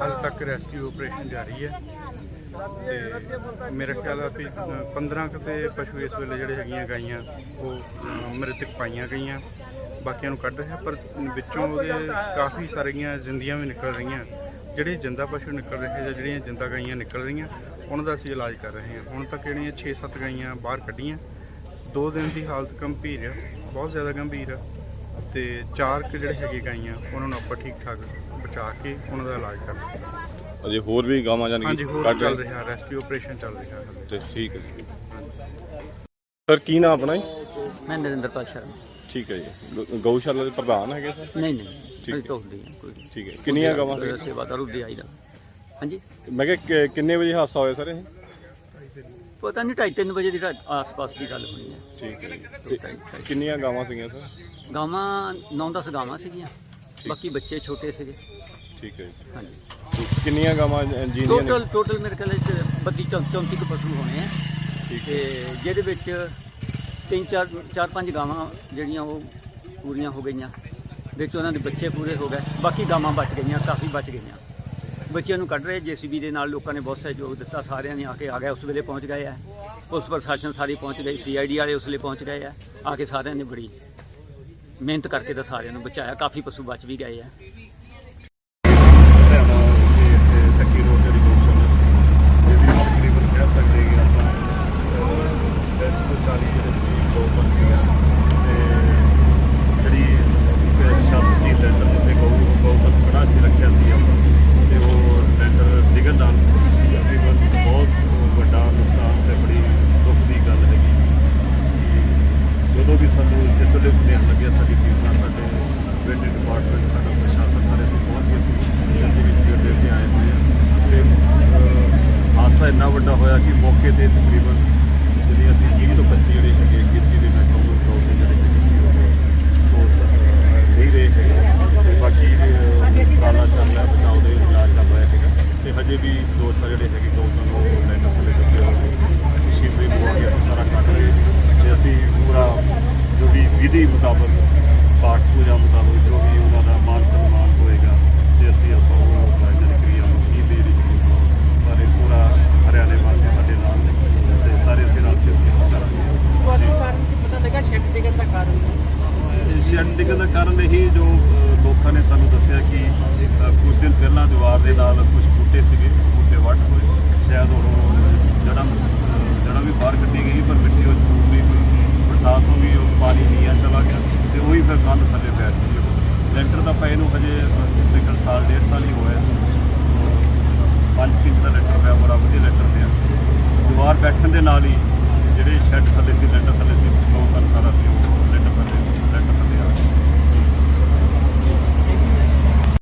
ਹਾਲੇ ਤੱਕ rescue operation ਜਾਰੀ ਹੈ। ਤੇ ਮੇਰੇ ਖਿਆਲ ਆ ਵੀ ਅ, 15 ਕੁ ਪਸ਼ੂ ਇਸ ਵੇਲੇ ਜਿਹੜੇ ਹੈਗੀਆਂ ਗਾਈਆਂ ਉਹ ਮ੍ਰਿਤਕ ਪਾਈਆਂ ਗਈਆਂ। ਬਾਕੀਆਂ ਨੂੰ ਕੱਢ ਰਿਹਾ ਪਰ ਵਿੱਚੋਂ ਉਹਦੇ ਕਾਫੀ ਸਾਰੀਆਂ ਜ਼ਿੰਦੀਆਂ ਵੀ ਨਿਕਲ ਰਹੀਆਂ। ਜਿਹੜੇ ਜਿੰਦਾ ਪਸ਼ੂ ਨਿਕਲ ਰਹੇ ਜਾਂ ਜਿਹੜੀਆਂ ਜਿੰਦਾ ਗਾਈਆਂ ਨਿਕਲ ਰਹੀਆਂ ਉਹਨਾਂ ਦਾ ਅਸੀਂ ਇਲਾਜ ਕਰ ਰਹੇ ਹਾਂ। ਹੁਣ ਤੱਕ ਜਿਹੜੀਆਂ 6-7 ਗਾਈਆਂ ਬਾਹਰ ਕੱਢੀਆਂ ਦੋ ਦਿਨ ਦੀ ਹਾਲਤ ਗੰਭੀਰ ਆ ਬਹੁਤ ਜ਼ਿਆਦਾ ਗੰਭੀਰ ਆ। ਤੇ ਚਾਰ ਕੁ ਜਿਹੜੇ ਹੈਗੇ ਗਾਈਆਂ ਉਹਨਾਂ ਨੂੰ ਆਪਾਂ ਠੀਕ ਠਾਕ ਬਚਾ ਕੇ ਉਹਨਾਂ ਦਾ ਇਲਾਜ ਕਰ ਰਹੇ ਹਾਂ ਅਜੇ ਹੋਰ ਵੀ ਗਾਵਾਂ ਜਾਨ ਹਾਂਜੀ ਹੋਰ ਚੱਲ ਰਹੇ ਰੈਸਕਿਊ ਆਪਰੇਸ਼ਨ ਚੱਲ ਰਿਹਾ ਤੇ ਠੀਕ ਹੈ ਜੀ। ਸਰ ਕੀ ਨਾਮ ਆਪਣਾ ਜੀ? ਮੈਂ ਨਰਿੰਦਰਪਾਲ ਸ਼ਰਮਾ। ਠੀਕ ਹੈ ਜੀ। ਗ- ਗਊਸ਼ਾਲਾ ਦੇ ਪ੍ਰਧਾਨ ਹੈਗੇ ਸਰ? ਨਹੀਂ ਨਹੀਂ ਠੀਕ ਕੋਈ ਹੈ। ਟੋਕਦੀ ਨਹੀਂ ਕੋਈ ਨਹੀਂ। ਠੀਕ ਹੈ। ਕਿੰਨੀਆਂ ਗਾਵਾਂ ਸੀ ਸੇਵਾਦਾਰ ਉੱਦੇ ਆਈਦਾ ਹਾਂਜੀ? ਮੈਂ ਕਿਹਾ ਕਿ- ਕਿੰਨੇ ਵਜੇ ਹਾਦਸਾ ਹੋਇਆ ਸਰ ਇਹ? ਪਤਾ ਨਹੀਂ ਢਾਈ ਤਿੰਨ ਵਜੇ ਦੀ ਰਾ- ਆਸ-ਪਾਸ ਦੀ ਗੱਲ ਹੋਣੀ ਹੈ। ਠੀਕ ਹੈ ਜੀ। ਦੋ ਤੇ ਢਾਈ- ਢਾਈ। ਕਿੰਨੀਆਂ ਗਾਵਾਂ ਸੀਗੀਆਂ ਸਰ? ਗਾਵਾਂ 9-10 ਗਾਵਾਂ ਸੀਗੀਆਂ। ਬਾਕੀ ਬੱਚੇ ਛੋਟੇ ਸੀਗੇ। ਠੀਕ ਹੈ ਜੀ। ਹਾਂਜੀ। ਕਿੰਨੀਆਂ ਗਾਵਾਂ ਜੀਂਦੀਆਂ ਨੇ? ਟੋਟਲ ਟੋਟਲ ਮੇਰੇ ਖਿਆਲ ਵਿੱਚ 32 34 ਕੁ ਪਸ਼ੂ ਹੋਣੇ ਆ। ਠੀਕ ਤੇ ਜਿਹਦੇ ਵਿੱਚ ਤਿੰਨ ਚਾਰ ਚਾਰ ਪੰਜ ਗਾਵਾਂ ਜਿਹੜੀਆਂ ਉਹ ਪੂਰੀਆਂ ਹੋ ਗਈਆਂ। ਵਿੱਚ ਉਹਨਾਂ ਦੇ ਬੱਚੇ ਪੂਰੇ ਹੋ ਗਏ। ਬਾਕੀ ਗਾਵਾਂ ਬਚ ਗਈਆਂ ਕਾਫੀ ਬਚ ਗਈਆਂ। ਬੱਚਿਆਂ ਨੂੰ ਕੱਢ ਰਹੇ ਜੀਸੀਬੀ ਦੇ ਨਾਲ ਲੋਕਾਂ ਨੇ ਬਹੁਤ ਸਹਿਯੋਗ ਦਿੱਤਾ। ਸਾਰਿਆਂ ਨੇ ਆ ਕੇ ਆ ਗਏ ਉਸ ਵੇਲੇ ਪਹੁੰਚ ਗਏ ਆ। ਪੁਲਿਸ ਪ੍ਰਸ਼ਾਸਨ ਸਾਰੀ ਪਹੁੰਚ ਗਈ ਸੀਆਈਡੀ ਵਾਲੇ ਉਸ ਵੇਲੇ ਪਹੁੰਚ ਗਏ ਆ। ਆ ਕੇ ਸਾਰਿਆਂ ਨੇ ਬੜੀ ਮਿਹਨਤ ਕਰਕੇ ਤਾਂ ਸਾਰਿਆਂ ਨੂੰ ਬਚਾਇਆ, ਕਾਫੀ ਪਸ਼ੂ ਬਚ ਵੀ ਗਏ ਆ। ਹਰਿਆਣਾ ਦੇ ਜਿਹੜੀ ਗਊਸ਼ਾਲਾ ਸੀ ਜਿਹਦੀ ਆਪਾਂ ਤਕਰੀਬਨ ਸਕਦੇ ਕਿ ਆਪਾਂ ਅਹ, ਤੋਂ 40 ਜਿਹੜੇ ਸੀ ਗਊ ਪੰਛੀਆਂ ਤੇ ਜਿਹੜੀ ਇੱਕ ਛੱਤ ਸੀ ਲੈਂਟਰ ਜਿੱਥੇ ਗਊ ਗਊ ਪੰਛੀ ਖੜਾ ਸੀ ਰੱਖਿਆ ਸੀ ਆਪਾਂ ਤੇ ਉਹ ਲੈਂਟਰ ਡਿੱਗਣ ਨਾਲ ਤਕਰੀਬਨ ਬਹੁਤ ਵੱਡਾ ਨੁਕਸਾਨ ਤੇ ਬੜੀ ਦੁੱਖ ਦੀ ਗੱਲ ਹੈਗੀ ਕਿ ਜਦੋਂ ਵੀ ਸਾਨੂੰ ਜਿਸ ਵੇਲੇ ਸੁਨੇਹਾ ਲੱਗਿਆ ਸਾਡੀ ਟੀਮ ਨਾਲ ਸਾਡੇ ਵੈਟਰੀ ਡਿਪਾਰਟਮੈਂਟ ਸਾਡਾ ਪ੍ਰਸ਼ਾਸਨ ਸਾਰੇ ਅਸੀਂ ਪਹੁੰਚ ਗਏ ਸੀ। ਅਸੀਂ ਵੀ ਸੀ ਦੇ ਤੇ ਆਏ ਹੋਏ ਹਾਂ ਤੇ ਹਾਦਸਾ ਇੰਨਾ ਵੱਡਾ ਹੋਇਆ ਕਿ ਮੌਕੇ ਤੇ ਤਕਰੀਬਨ ਜਿਹੜੀ ਅਸੀਂ 20 ਤੋਂ 25 ਜਿਹੜੇ ਹੈਗੇ ਗਿਣਤੀ ਦੇ ਨਾਲ ਕਹੂੰ ਤੌਰ ਤੇ ਜਿਹੜੇ ਹੈਗੇ ਹੋ ਗਏ ਉਹ ਅਹ, ਨਹੀਂ ਰਹੇ ਹੈਗੇ ਤੇ ਬਾਕੀ ਅਹ, ਉਪਰਾਲਾ ਚੱਲ ਰਿਹਾ ਬਚਾਓ ਦੇ ਇਲਾਜ ਚੱਲ ਰਿਹਾ ਹੈਗਾ ਤੇ ਹਜੇ ਵੀ ਦੋ ਚਾਰ ਜਿਹੜੇ ਹੈਗੇ ਦੋ ਤੁਹਾਨੂੰ ਲਾਈਨ ਥੱਲੇ ਲੱਗੇ ਹੋਏ ਨੇ ਮਸ਼ੀਨਰੀ ਪਵਾ ਕੇ ਅਸੀਂ ਸਾਰਾ ਕੱਢ ਰਹੇ ਹਾਂ ਤੇ ਅਸੀਂ ਪੂਰਾ ਜੋ ਵੀ ਵਿਧੀ ਮੁਤਾਬਕ ਪਾਠ ਪੂਜਾ ਮੁਤਾਬਕ ਜੋ ਵੀ ਉਹਨਾਂ ਦਾ ਮਾਨ ਸਨਮਾਨ ਹੋਏਗਾ ਤੇ ਅਸੀਂ ਆਪਾਂ ਉਹ ਕਾਇਦਨ ਕਰੀਆ ਨੂੰ ਕੀ ਦੇ ਰਹੀ ਸਾਰੇ ਪੂਰਾ ਹਰਿਆਣੇ ਵਾਸੀ ਸਾਡੇ ਨਾਲ ਨੇ ਤੇ ਸਾਰੇ ਅਸੀਂ ਰਲ ਕੇ ਅਸੀਂ ਉਹ ਕਰਾਂਗੇ ਪਤਾ ਲੱਗਾ ਸ਼ੈੱਡ ਡਿੱਗਣ ਦਾ ਕਾਰਨ ਇਹ ਸ਼ੈੱਡ ਡਿੱਗਣ ਦਾ ਕਾਰਨ ਇਹੀ ਜੋ ਲੋਕਾਂ ਨੇ ਸਾਨੂੰ ਦੱਸਿਆ ਕਿ ਅ, ਕੁਝ ਦਿਨ ਪਹਿਲਾਂ ਦੀਵਾਰ ਦੇ ਨਾਲ ਕੁਝ ਬੂਟੇ ਸੀਗੇ ਬੂਟੇ ਵੱਢ ਹੋਏ। ਸ਼ਾਇਦ ਉਹ ਜੜ੍ਹਾਂ ਅ, ਜੜ੍ਹਾਂ ਵੀ ਬਾਹਰ ਕੱਢੀ ਗਈ ਪਰ ਮਿੱਟੀ ਉਹ ਜ਼ਰੂਰ ਵੀ ਕੋਈ ਬਰਸਾਤ ਹੋ ਗਈ ਉਹ ਪਾਣੀ ਨੀਆਂ ਚਲਾ ਗਿਆ ਤੇ ਉਹੀ ਫਿਰ ਕੰਧ ਥੱਲੇ ਬੈਠ ਗਈ ਉਹ। ਲੈਂਟਰ ਦਾ ਪਏ ਨੂੰ ਹਜੇ ਅ, ਤਕਰੀਬਨ ਸਾਲ ਡੇਢ ਸਾਲ ਹੀ ਹੋਇਆ ਸੀ ਅ, ਪੰਜ ਕਿੰਚ ਦਾ ਲੈਂਟਰ ਪਿਆ ਬੜਾ ਵਧੀਆ ਲੈਂਟਰ ਪਿਆ। ਦੀਵਾਰ ਬੈਠਣ ਦੇ ਨਾਲ ਹੀ ਜਿਹੜੇ ਸ਼ੈੱਡ ਥੱਲੇ ਸੀ ਲੈਂਟਰ ਥੱਲੇ